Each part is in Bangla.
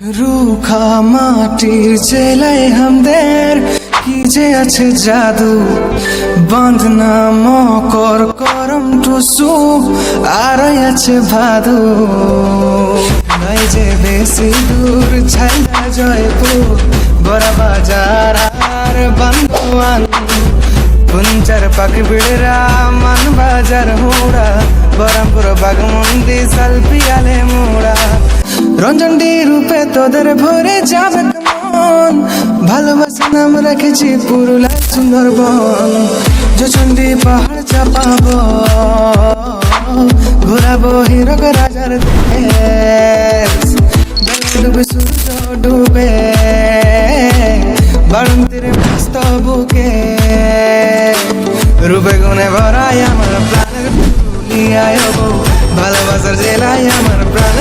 রুখা মাটির জেলায় হামদের কি যে আছে জাদু? বাঁধনা, মকর, করম, টুসু আর আছে ভাদু। নাই যে বেশি দূর ছাইলা জয়পুর, বড় বাজার আর বান্দোয়ান। পুঞ্চার পাক বিড়রা মান বাজার হুড়া, বরামপুর বাগমন্দি সালপিয়ালে মোড়া। রঞ্জনডি রূপে তোদের ভরে যাবে মন ভালোবাসা নাম রেখেছি পুরুলা সুন্দরবন। জচন্ডি পাহাড় চাপাব। ঘোরাবো হিরক রাজার দেশ। ডুবে সূর্য ডুবে। বাড়ন্তির মস্ত বুকে। রূপে গুনে ভরাই আমার প্রাণের ভালোবাসার জেলায় আমার প্রাণের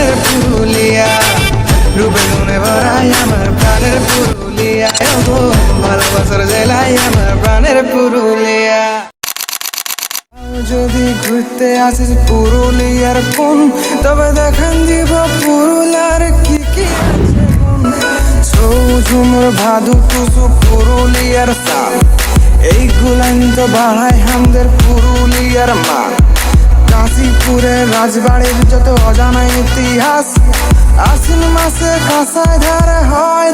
প্রাণের পুরুলিয়ায় ভালোবাসার জেলায় আমার প্রাণের পুরুলিয়া। যদি ঘুরতে আসিস পুরুলিয়ার কোন, তবে দেখান দিব পুরুলার কি কি ঝুমুর ভাদু টুসু পুরুলিয়ার সাল। এই গুলান তো বাড়ায় আমাদের পুরুলিয়ার মা কাশীপুরের রাজবাড়ির যত অজানা ইতিহাস আশ্বিন মাসে কাঁসায় ধারে হয়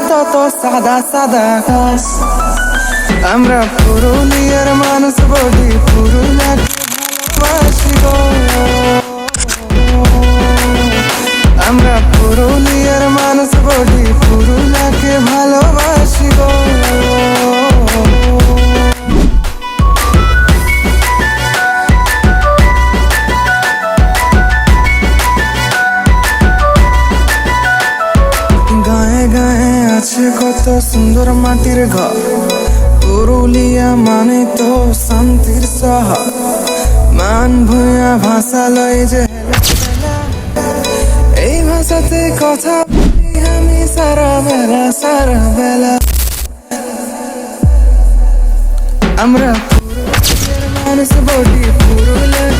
সাদা সাদা ঘাস আমরা পুরুলিয়ার মানুষ, বলি পুরুলিয়াকে ভালোবাসি গো। আমরা পুরুলিয়ার মানুষ, বলি পুরুলিয়াকে ভালোবাসি কত সুন্দর মাটির ঘর। পুরুলিয়া মানে তো শান্তির শহর। মান ভূয়া ভাষা লয় যে এই ভাষাতে কথা আমি সারা বেলা সারা বেলা। আমরা মানুষ বটি পুরুলিয়া